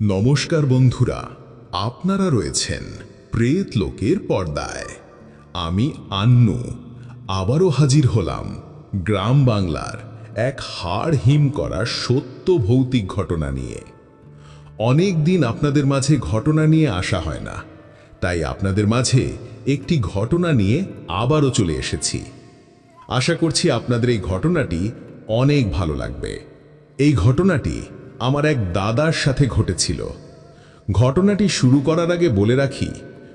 নমস্কার বন্ধুরা, আপনারা রয়েছেন প্রেত লোকের পর্দায়। আমি আন্নু, আবারও হাজির হলাম গ্রাম বাংলার এক হাড় হিম করা সত্য ভৌতিক ঘটনা নিয়ে। অনেক দিন আপনাদের মাঝে ঘটনা নিয়ে আসা হয় না, তাই আপনাদের মাঝে একটি ঘটনা নিয়ে আবারও চলে এসেছি। আশা করছি আপনাদের এই ঘটনাটি অনেক ভালো লাগবে। এই ঘটনাটি আমার এক দাদার সাথে ঘটেছিল। ঘটনাটি শুরু করার আগে বলে রাখি,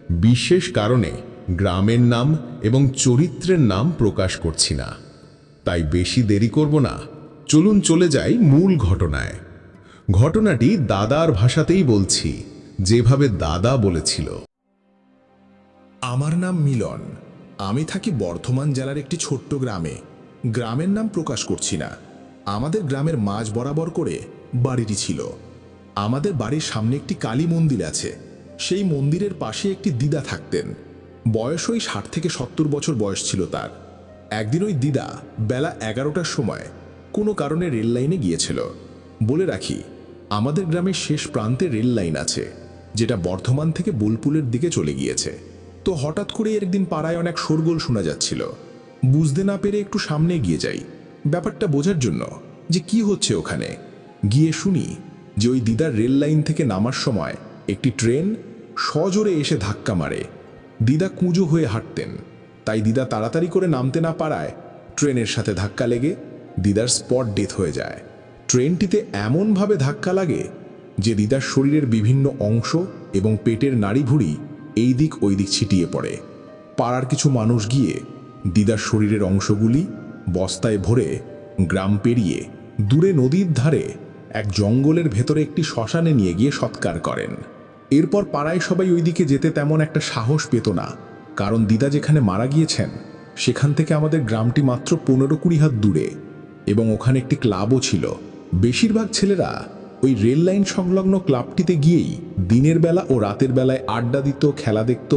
বিশেষ কারণে গ্রামের নাম এবং চরিত্রের নাম প্রকাশ করছি না। তাই বেশি দেরি করব না। চলুন চলে যাই মূল ঘটনায়। ঘটনাটি দাদার ভাষাতেই বলছি, যেভাবে দাদা বলেছিল। আমার নাম মিলন। আমি থাকি বর্ধমান জেলার একটি ছোট্ট গ্রামে। গ্রামের নাম প্রকাশ করছি না। আমাদের গ্রামের মাঝ বরাবর করে বাড়িটি ছিল। আমাদের বাড়ির সামনে একটি কালী মন্দির আছে। সেই মন্দিরের পাশে একটি দিদা থাকতেন। বয়স ওই ষাট থেকে সত্তর বছর বয়স ছিল তার। একদিন ওই দিদা বেলা এগারোটার সময় কোনো কারণে রেল লাইনে গিয়েছিল। বলে রাখি, আমাদের গ্রামের শেষ প্রান্তে রেল লাইন আছে, যেটা বর্ধমান থেকে বোলপুলের দিকে চলে গিয়েছে। তো হঠাৎ করে একদিন পাড়ায় অনেক শোরগোল শোনা যাচ্ছিল। বুঝতে না পেরে একটু সামনে গিয়ে যাই। ব্যাপারটা বোঝার জন্য যে কি হচ্ছে ওখানে। গিয়ে শুনি যে ওই দিদার রেল লাইন থেকে নামার সময় একটি ট্রেন সজোরে এসে ধাক্কা মারে। দিদা কুঁজো হয়ে হাঁটতেন। তাই দিদা তাড়াতাড়ি করে নামতে না পারায় ট্রেনের সাথে ধাক্কা লেগে দিদার স্পট ডেথ হয়ে যায়। ট্রেনটিতে এমনভাবে ধাক্কা লাগে যে দিদার শরীরের বিভিন্ন অংশ এবং পেটের নাড়িভুড়ি এই দিক ওই দিক ছিটিয়ে পড়ে। পাড়ার কিছু মানুষ গিয়ে দিদার শরীরের অংশগুলি বস্তায় ভরে গ্রাম পেরিয়ে দূরে নদীর ধারে এক জঙ্গলের ভেতরে একটি শ্মশানে নিয়ে গিয়ে সৎকার করেন। এরপর পাড়ায় সবাই ওইদিকে যেতে তেমন একটা সাহস পেত না, কারণ দিদা যেখানে মারা গিয়েছেন, সেখান থেকে আমাদের গ্রামটি মাত্র পনেরো কুড়ি হাত দূরে এবং ওখানে একটি ক্লাবও ছিল। বেশিরভাগ ছেলেরা ওই রেল লাইন সংলগ্ন ক্লাবটিতে গিয়েই দিনের বেলা ও রাতের বেলায় আড্ডা দিত, খেলা দেখত।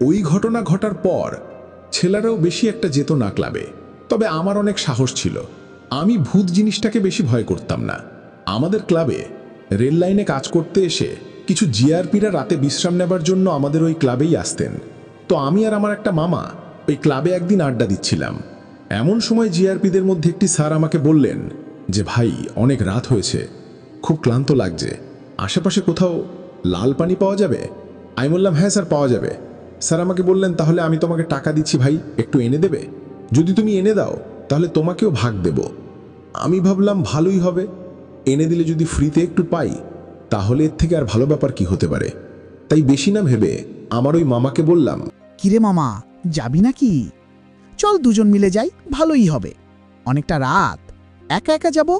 ওই ঘটনা ঘটার পর ছেলেরাও বেশি একটা যেত না ক্লাবে। তবে আমার অনেক সাহস ছিল। আমি ভূত জিনিসটাকে বেশি ভয় করতাম না। আমাদের ক্লাবে রেল লাইনে কাজ করতে এসে কিছু জিআরপিরা রাতে বিশ্রাম নেবার জন্য আমাদের ওই ক্লাবেই আসতেন। তো আমি আর আমার একটা মামা ওই ক্লাবে একদিন আড্ডা দিচ্ছিলাম। এমন সময় জিআরপিদের মধ্যে একটি স্যার আমাকে বললেন যে, ভাই, অনেক রাত হয়েছে। খুব ক্লান্ত লাগছে। আশেপাশে কোথাও লাল পানি পাওয়া যাবে? আমি বললাম হ্যাঁ স্যার, পাওয়া যাবে। স্যার আমাকে বললেন, তাহলে আমি তোমাকে টাকা দিচ্ছি ভাই, একটু এনে দেবে? যদি তুমি এনে দাও, তাহলে তোমাকেও ভাগ দেব। আমি ভাবলাম, ভালোই হবে। এনে দিলে যদি ফ্রিতে একটু পাই তাহলে এর থেকে আর ভালো ব্যাপার কি হতে পারে? তাই বেশি না ভেবে আমার ওই মামাকে বললাম কিরে মামা যাবি নাকি? চল দুজন মিলে যাই ভালোই হবে। অনেকটা রাত। একা একা যাব?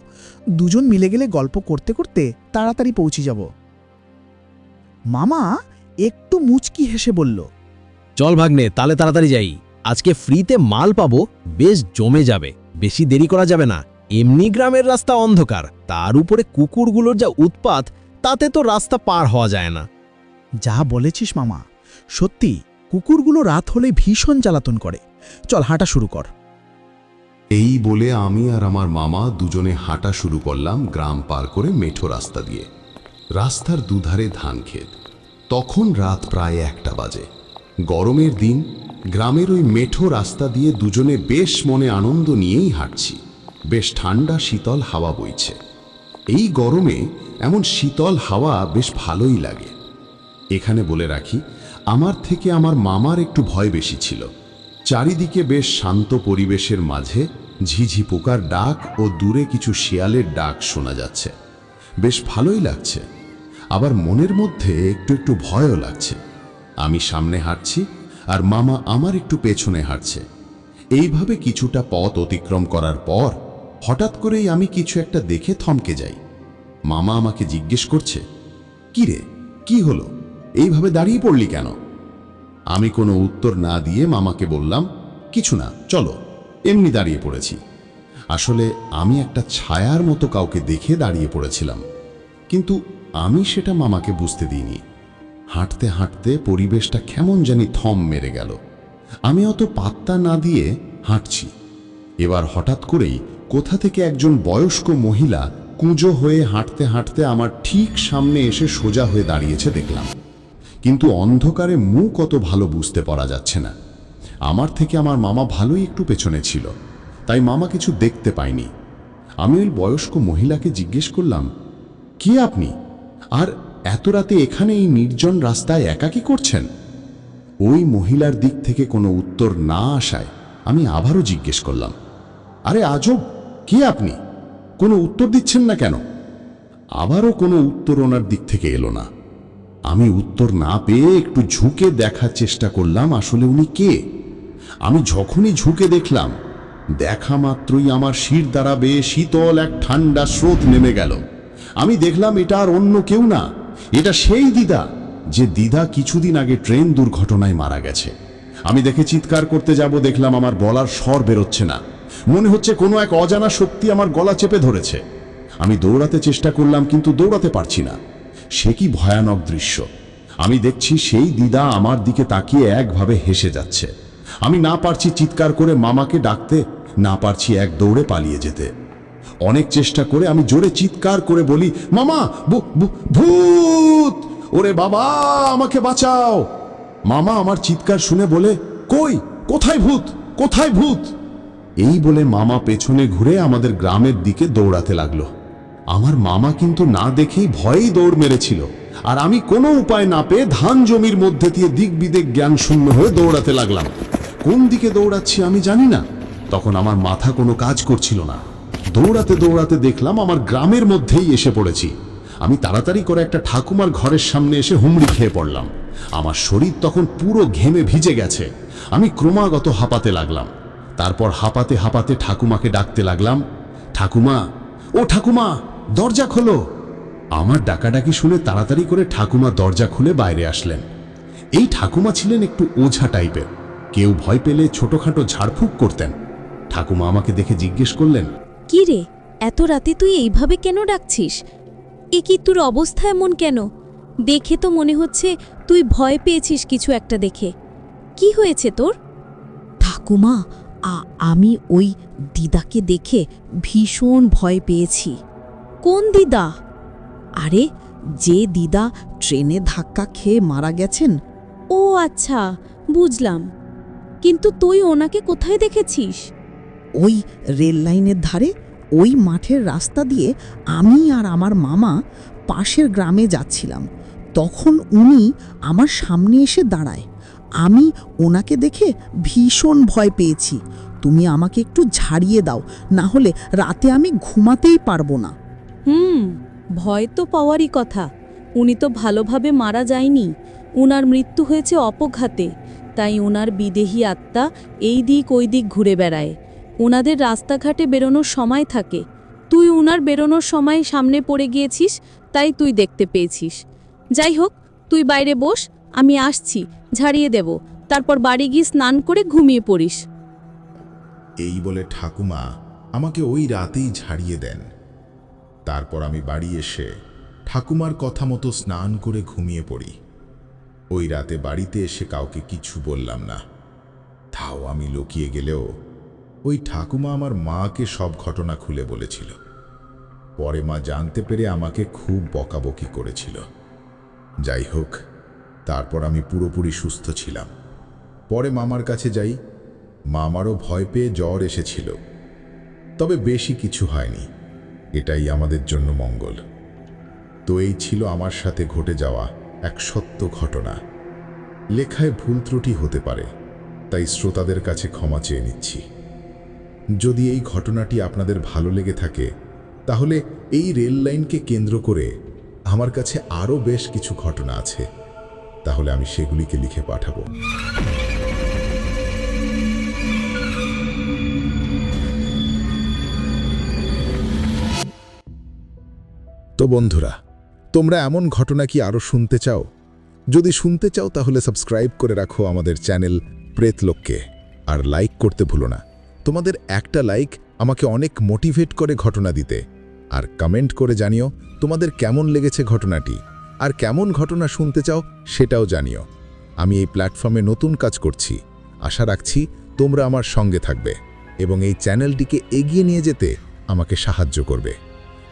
দুজন মিলে গেলে গল্প করতে করতে তাড়াতাড়ি পৌঁছে যাব। মামা একটু মুচকি হেসে বলল চল ভাগ্নে তালে তাড়াতাড়ি যাই। আজকে ফ্রিতে মাল পাবো বেশ জমে যাবে। বেশি দেরি করা যাবে না। এমনি গ্রামের রাস্তা অন্ধকার। তার উপরে কুকুরগুলোর যা উৎপাত তাতে তো রাস্তা পার হওয়া যায় না। যা বলেছিস মামা সত্যি কুকুরগুলো রাত হলে ভীষণ জ্বালাতন করে। চল হাঁটা শুরু কর। এই বলে আমি আর আমার মামা দুজনে হাঁটা শুরু করলাম গ্রাম পার করে মেঠো রাস্তা দিয়ে। রাস্তার দুধারে ধান ক্ষেত। তখন রাত প্রায় একটা বাজে। গরমের দিন গ্রামের ওই মেঠো রাস্তা দিয়ে দুজনে বেশ মনে আনন্দ নিয়েই হাঁটছি। বেশ ঠান্ডা শীতল হাওয়া বইছে। এই গরমে এমন শীতল হাওয়া বেশ ভালোই লাগে। এখানে বলে রাখি, আমার থেকে আমার মামার একটু ভয় বেশি ছিল। চারিদিকে বেশ শান্ত পরিবেশের মাঝে ঝিঝি পোকার ডাক ও দূরে কিছু শিয়ালের ডাক শোনা যাচ্ছে। বেশ ভালোই লাগছে। আবার মনের মধ্যে একটু একটু ভয়ও লাগছে। আমি সামনে হাঁটছি আর মামা আমার একটু পেছনে হাঁটছে। এইভাবে কিছুটা পথ অতিক্রম করার পর হঠাৎ করেই আমি কিছু একটা দেখে থমকে যাই। মামা আমাকে জিজ্ঞেস করছে, কি রে, কি হলো? এইভাবে দাঁড়িয়ে পড়লি কেন? আমি কোনো উত্তর না দিয়ে মামাকে বললাম, কিছু না, চলো, এমনি দাঁড়িয়ে পড়েছি। আসলে আমি একটা ছায়ার মতো কাউকে দেখে দাঁড়িয়ে পড়েছিলাম, কিন্তু আমি সেটা মামাকে বুঝতে দিইনি। হাঁটতে হাঁটতে পরিবেশটা কেমন জানি থম মেরে গেল। আমি অত পাত্তা না দিয়ে হাঁটছি। এবার হঠাৎ করেই কোথা থেকে একজন বয়স্ক মহিলা কুঁজো হয়ে হাঁটতে হাঁটতে আমার ঠিক সামনে এসে সোজা হয়ে দাঁড়িয়েছে দেখলাম। কিন্তু অন্ধকারে মুখ অত ভালো বুঝতে পারা যাচ্ছে না। আমার থেকে আমার মামা ভালোই একটু পেছনে ছিল, তাই মামা কিছু দেখতে পাইনি। আমি ওই বয়স্ক মহিলাকে জিজ্ঞেস করলাম, কে আপনি? আর এত রাতে এখানে এই নির্জন রাস্তায় একা কি করছেন? ওই মহিলার দিক থেকে কোনো উত্তর না আসায় আমি আবারও জিজ্ঞেস করলাম, আরে আজব কে আপনি? কোনো উত্তর দিচ্ছেন না কেন? আবারও কোনো উত্তর ওনার দিক থেকে এলো না। আমি উত্তর না পেয়ে একটু ঝুঁকে দেখার চেষ্টা করলাম আসলে উনি কে। আমি যখনই ঝুঁকে দেখলাম, দেখা মাত্রই আমার শির দ্বারা বেয়ে শীতল এক ঠান্ডা স্রোত নেমে গেল। আমি দেখলাম এটা আর অন্য কেউ না, এটা সেই দিদা, যে দিদা কিছুদিন আগে ট্রেন দুর্ঘটনায় মারা গেছে। আমি দেখে চিৎকার করতে যাব, দেখলাম আমার বলার স্বর বেরোচ্ছে না। মনে হচ্ছে কোনো এক অজানা শক্তি আমার গলা চেপে ধরেছে। আমি দৌড়াতে চেষ্টা করলাম, কিন্তু দৌড়াতে পারছি না। সে কি ভয়ানক দৃশ্য। আমি দেখছি সেই দিদা আমার দিকে তাকিয়ে একভাবে হেসে যাচ্ছে। আমি না পারছি চিৎকার করে মামাকে ডাকতে, না পারছি এক দৌড়ে পালিয়ে যেতে। অনেক চেষ্টা করে আমি জোরে চিৎকার করে বলি, মামা ভূত! ওরে বাবা, আমাকে বাঁচাও! মামা আমার চিৎকার শুনে বলে, কই? কোথায় ভূত? কোথায় ভূত? এই বলে মামা পেছনে ঘুরে আমাদের গ্রামের দিকে দৌড়াতে লাগল। আমার মামা কিন্তু না দেখেই ভয়েই দৌড় মেরেছিল। আর আমি কোনো উপায় না পেয়ে ধান জমির মধ্যে দিয়ে দিক জ্ঞান শূন্য হয়ে দৌড়াতে লাগলাম। কোন দিকে দৌড়াচ্ছি আমি জানি না। তখন আমার মাথা কোনো কাজ করছিল না। দৌড়াতে দৌড়াতে দেখলাম আমার গ্রামের মধ্যেই এসে পড়েছি। আমি তাড়াতাড়ি করে একটা ঠাকুমার ঘরের সামনে এসে হুমড়ি খেয়ে পড়লাম। আমার শরীর তখন পুরো ঘেমে ভিজে গেছে। আমি ক্রমাগত হাঁপাতে লাগলাম। তারপর হাঁপাতে হাঁপাতে ঠাকুমাকে ডাকতে লাগলাম ঠাকুমা ও ঠাকুমা দরজা খোলো। আমার ডাকাডাকি শুনে তাড়াতাড়ি করে ঠাকুমা দরজা খুলে বাইরে আসলেন। এই ঠাকুমা ছিলেন একটু ওঝা টাইপের। কেউ ভয় পেলে ছোটখাটো ঝাড়ফুঁক করতেন। ঠাকুমা আমাকে দেখে জিজ্ঞেস করলেন কি রে এত রাতে তুই এইভাবে কেন ডাকছিস? এ কি তোর অবস্থা এমন কেন? দেখে তো মনে হচ্ছে তুই ভয় পেয়েছিস কিছু একটা দেখে। কি হয়েছে তোর? ঠাকুমা আমি ওই দিদাকে দেখে ভীষণ ভয় পেয়েছি। কোন দিদা? আরে, যে দিদা ট্রেনে ধাক্কা খেয়ে মারা গেছেন? ও আচ্ছা বুঝলাম। কিন্তু তুই ওনাকে কোথায় দেখেছিস? ওই রেল লাইনের ধারে, ওই মাঠের রাস্তা দিয়ে আমি আর আমার মামা পাশের গ্রামে যাচ্ছিলাম। তখন উনি আমার সামনে এসে দাঁড়ায়। আমি ওনাকে দেখে ভীষণ ভয় পেয়েছি। তুমি আমাকে একটু ঝাড়িয়ে দাও, না হলে রাতে আমি ঘুমাতেই পারব না। হুম, ভয় তো পাওয়ারই কথা। উনি তো ভালোভাবে মারা যায়নি। উনার মৃত্যু হয়েছে অপঘাতে। তাই ওনার বিদেহী আত্মা এই দিক ওই দিক ঘুরে বেড়ায়। ওনাদের রাস্তাঘাটে বেরোনোর সময় থাকে। তুই উনার বেরোনোর সময় সামনে পড়ে গিয়েছিস, তাই তুই দেখতে পেয়েছিস। যাই হোক, তুই বাইরে বস আমি আসছি, ঝাড়িয়ে দেব। তারপর বাড়ি গিয়ে স্নান করে ঘুমিয়ে পড়িস। এই বলে ঠাকুমা আমাকে ওই রাতেই ঝাড়িয়ে দেন। তারপর আমি বাড়ি এসে ঠাকুমার কথা মতো স্নান করে ঘুমিয়ে পড়ি। ওই রাতে বাড়িতে এসে কাউকে কিছু বললাম না। তাও আমি লুকিয়ে গেলেও ওই ঠাকুমা আমার মাকে সব ঘটনা খুলে বলেছিল। পরে মা জানতে পেরে আমাকে খুব বকাবকি করেছিল। যাই হোক তারপর আমি পুরোপুরি সুস্থ ছিলাম। পরে মামার কাছে যাই। মামারও ভয় পেয়ে জ্বর এসেছিল। তবে বেশি কিছু হয়নি। এটাই আমাদের জন্য মঙ্গল। তো এই ছিল আমার সাথে ঘটে যাওয়া এক সত্য ঘটনা। লেখায় ভুল ত্রুটি হতে পারে, তাই শ্রোতাদের কাছে ক্ষমা চেয়ে নিচ্ছি। যদি এই ঘটনাটি আপনাদের ভালো লেগে থাকে, তাহলে এই রেল লাইনকে কেন্দ্র করে আমার কাছে আরও বেশ কিছু ঘটনা আছে। তাহলে আমি সেগুলিকে লিখে পাঠাবো। তো বন্ধুরা, তোমরা এমন ঘটনা কি আরও শুনতে চাও? যদি শুনতে চাও, তাহলে সাবস্ক্রাইব করে রাখো আমাদের চ্যানেল প্রেতলোককে আর লাইক করতে ভুলো না। তোমাদের একটা লাইক আমাকে অনেক মোটিভেট করে ঘটনা দিতে। আর কমেন্ট করে জানিও তোমাদের কেমন লেগেছে ঘটনাটি। আর কেমন ঘটনা শুনতে চাও সেটাও জানিও। আমি এই প্ল্যাটফর্মে নতুন কাজ করছি। আশা রাখছি তোমরা আমার সঙ্গে থাকবে এবং এই চ্যানেলটিকে এগিয়ে নিয়ে যেতে আমাকে সাহায্য করবে।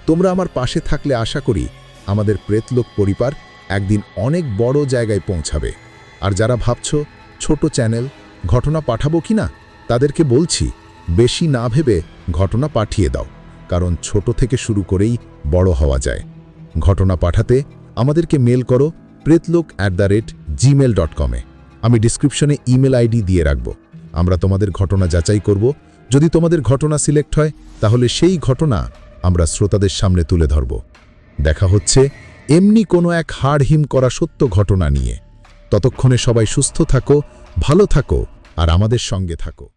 তোমরা আমার পাশে থাকলে আশা করি আমাদের প্রেতলোক পরিবার একদিন অনেক বড় জায়গায় পৌঁছাবে। আর যারা ভাবছ ছোট চ্যানেল ঘটনা পাঠাবো কি না তাদেরকে বলছি, বেশি না ভেবে ঘটনা পাঠিয়ে দাও, কারণ ছোট থেকে শুরু করেই বড় হওয়া যায়। ঘটনা পাঠাতে আমাদেরকে মেল করো Pretlok at the rate Gmail dot আমি ডিসক্রিপশনে ইমেল আইডি দিয়ে রাখব। আমরা তোমাদের ঘটনা যাচাই করব। যদি তোমাদের ঘটনা সিলেক্ট হয়, তাহলে সেই ঘটনা আমরা শ্রোতাদের সামনে তুলে ধরব। দেখা হচ্ছে এমনি কোনো এক হাড়হিম করা সত্য ঘটনা নিয়ে। ততক্ষণে সবাই সুস্থ থাকো, ভালো থাকো, আর আমাদের সঙ্গে থাকো।